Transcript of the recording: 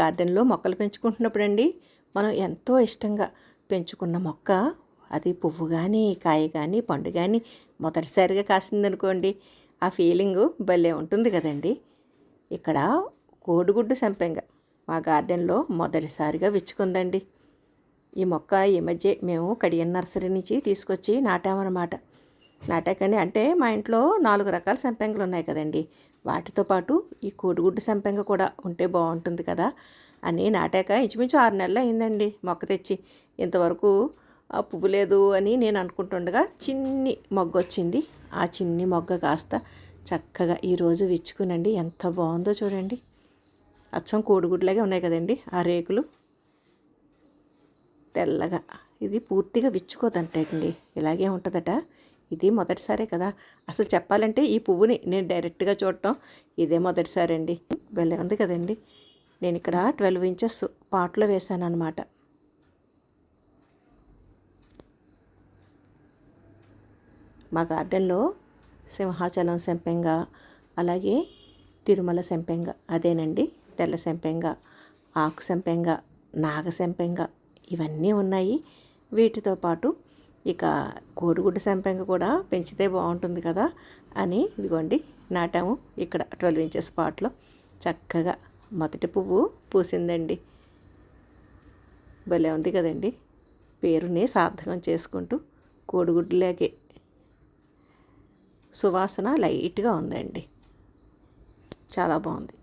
గార్డెన్లో మొక్కలు పెంచుకుంటున్నప్పుడు అండి మనం ఎంతో ఇష్టంగా పెంచుకున్న మొక్క అది పువ్వు కానీ కాయ కానీ పండు కానీ మొదటిసారిగా కాసిందనుకోండి ఆ ఫీలింగ్ భలే ఉంటుంది కదండి. ఇక్కడ కోడిగుడ్డు సంపెంగ మా గార్డెన్లో మొదటిసారిగా విచ్చుకుందండి. ఈ మొక్క ఈ మధ్య మేము కడియన్ నర్సరీ నుంచి తీసుకొచ్చి నాటామన్నమాట. నాటాకండి. అంటే మా ఇంట్లో నాలుగు రకాల సంపెంగలు ఉన్నాయి కదండి. వాటితో పాటు ఈ కోడిగుడ్డు సంపెంగ కూడా ఉంటే బాగుంటుంది కదా. అని నాటాక ఇంచుమించు ఆరు నెలలు అయిందండి మొక్క తెచ్చి. ఇంతవరకు ఆ పువ్వు లేదు అని నేను అనుకుంటుండగా చిన్ని మొగ్గ వచ్చింది. ఆ చిన్ని మొగ్గ కాస్త చక్కగా ఈరోజు విచ్చుకునండి. ఎంత బాగుందో చూడండి. అచ్చం కోడిగుడ్లాగే ఉన్నాయి కదండి ఆ రేకులు. తెల్లగా. ఇది పూర్తిగా విచ్చుకోదంటండి. ఇలాగే ఉంటుందట. ఇది మొదటిసారే కదా. అసలు చెప్పాలంటే ఈ పువ్వుని నేను డైరెక్ట్గా చూడటం ఇదే మొదటిసారి అండి భలే ఉంది కదండి. నేను ఇక్కడ ట్వెల్వ్ ఇంచెస్ పాట్లో వేసాను అనమాట మా గార్డెన్లో సింహాచలం సెంపెంగ అలాగే తిరుమల సెంపెంగ అదేనండి. తెల్ల సెంపెంగ ఆకు సెంపెంగ నాగ సెంపెంగ ఇవన్నీ ఉన్నాయి. వీటితో పాటు ఇక కోడిగుడ్డు సంపెంగ కూడా పెంచితే బాగుంటుంది కదా అని ఇదిగోండి నాటాము ఇక్కడ ట్వెల్వ్ ఇంచెస్ స్పాట్లో చక్కగా మొదటి పువ్వు పూసిందండి. భలే ఉంది కదండి. పేరుని సార్థకం చేసుకుంటూ కోడిగుడ్డులాగే సువాసన లైట్గా ఉందండి. చాలా బాగుంది.